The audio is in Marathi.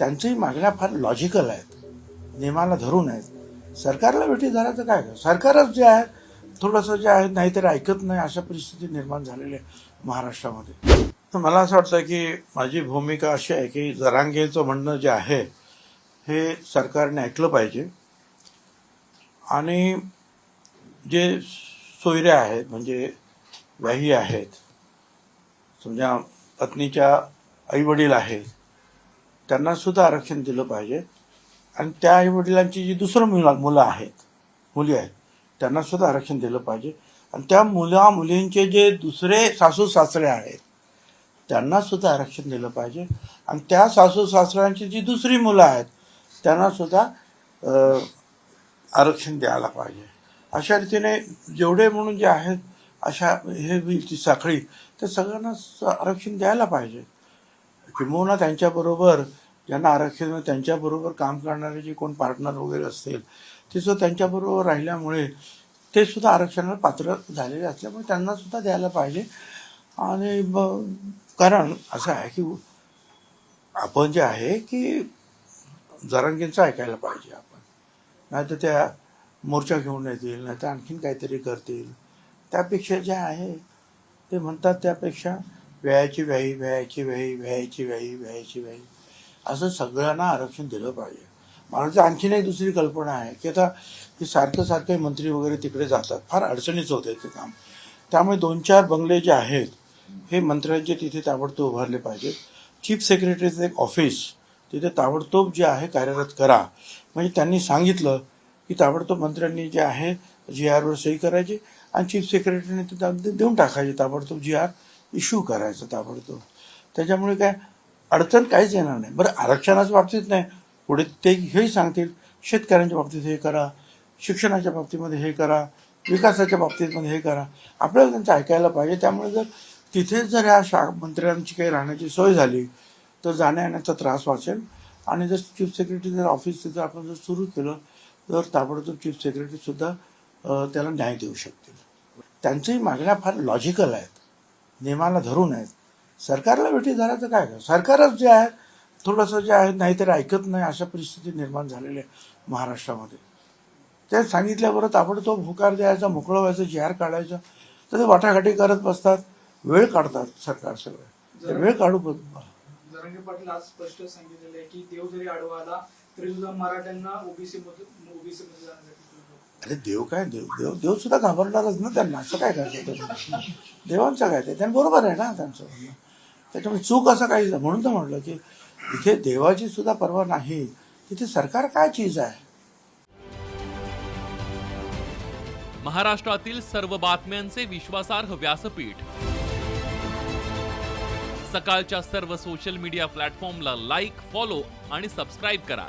त्यांच्याही मागण्या फार लॉजिकल आहेत. नियमाला धरून आहेत. सरकारला भेटी धरायचं तर काय? सरकारच जे आहे थोडंसं जे आहे नाहीतरी ऐकत नाही अशा परिस्थिती निर्माण झालेली आहे महाराष्ट्रामध्ये. तर मला असं वाटतं की माझी भूमिका अशी आहे की जरांगेचं म्हणणं जे आहे हे सरकारने ऐकलं पाहिजे. आणि जे सोयऱ्या आहेत म्हणजे व्याही आहेत समजा पत्नीच्या आईवडील आहेत त्यांना सुद्धा आरक्षण दिलं पाहिजे. आणि त्या आईवडिलांची जी दुसरं मुला मुलं आहेत मुली आहेत त्यांना सुद्धा आरक्षण दिलं पाहिजे. आणि त्या मुला मुलींचे जे दुसरे सासू सासरे आहेत त्यांना सुद्धा आरक्षण दिलं पाहिजे. आणि त्या सासू सासऱ्यांची जी दुसरी मुलं आहेत त्यांना सुद्धा आरक्षण द्यायला पाहिजे. अशा रीतीने जेवढे म्हणून जे आहेत अशा हे होईल ती साखळी तर सगळ्यांना आरक्षण द्यायला पाहिजे. किंबहुना त्यांच्याबरोबर ज्यांना आरक्षण त्यांच्याबरोबर काम करणारे जे कोण पार्टनर वगैरे असतील ते सुद्धा त्यांच्याबरोबर राहिल्यामुळे ते सुद्धा आरक्षणाला पात्र झालेले असल्यामुळे त्यांना सुद्धा द्यायला पाहिजे. आणि कारण असं आहे की आपण जे आहे की जरांगींचं ऐकायला पाहिजे आपण. नाही तर त्या मोर्चा घेऊन येतील नाही तर आणखीन काहीतरी करतील. त्यापेक्षा जे आहे ते म्हणतात त्यापेक्षा व्यायाची व्याही व्यायाची व्याही व्यायाची व्याही व्यायाची व्याही असं सगळ्यांना आरक्षण दिलं पाहिजे. माणूस आणखीन एक दुसरी कल्पना आहे की आता हे सारखं सारखे मंत्री वगैरे तिकडे जातात. फार अडचणीचं होतं ते काम. त्यामुळे दोन चार बंगले जे आहेत हे मंत्र्यांचे तिथे ताबडतोब उभारले पाहिजेत. चीफ सेक्रेटरीचं एक ऑफिस तिथे ताबडतोब जे आहे कार्यरत करा. म्हणजे त्यांनी सांगितलं की ताबडतोब मंत्र्यांनी जे आहे जी आरवर सही करायची आणि चीफ सेक्रेटरीने ते देऊन टाकायचे. ताबडतोब जी आर इश्यू करायचा ताबडतोब. त्याच्यामुळे काय अडचण काहीच येणार नाही. बरं आरक्षणाच्या बाबतीत नाही. पुढे ते हेही सांगतील शेतकऱ्यांच्या बाबतीत हे करा शिक्षणाच्या बाबतीमध्ये हे करा विकासाच्या बाबतीमध्ये हे करा. आपल्याला त्यांचं ऐकायला पाहिजे. त्यामुळे जर तिथेच जर ह्या शा मंत्र्यांची काही राहण्याची सोय झाली तर जाण्या येण्याचा त्रास वाचेल. आणि जर चीफ सेक्रेटरी जर ऑफिस तिथं आपण जर सुरू केलं तर ताबडतोब चीफ सेक्रेटरीसुद्धा त्याला न्याय देऊ शकतील. त्यांच्याही मागण्या फार लॉजिकल आहेत. नियमाला धरून आहेत. सरकारला भेटी धरायचं काय करायचं? सरकारच जे आहे थोडंसं जे आहे नाहीतरी ऐकत नाही अशा परिस्थिती निर्माण झालेली आहे महाराष्ट्रामध्ये. ते सांगितल्याबरोबर आपण तो होकार द्यायचा मोकळं व्हायचं जिहार काढायचं तर ते वाटाघाटी करत बसतात वेळ काढतात सरकार सगळे. वेळ काढू पण जरांगे पाटील आज स्पष्ट सांगितलेलं आहे की देव जरी आडवा आला तरी सुद्धा मराठ्यांना ओबीसी ओबीसी मध्ये जाण्यासाठी अरे देव काय देव देव देव सुद्धा घाबरणारच ना त्यांना असं काय करायचं देवांचं काय ते? त्यांनी बरोबर आहे ना त्यांचं म्हणणं. त्याच्यामुळे चूक असं काही म्हणून तर म्हटलं की इथे देवाची सुद्धा पर्वा नाही. तिथे सरकार काय चीज आहे? महाराष्ट्रातील सर्व बातम्यांचे विश्वासार्ह व्यासपीठ. सकाळच्या सर्व सोशल मीडिया प्लॅटफॉर्मला लाईक फॉलो आणि सबस्क्राईब करा.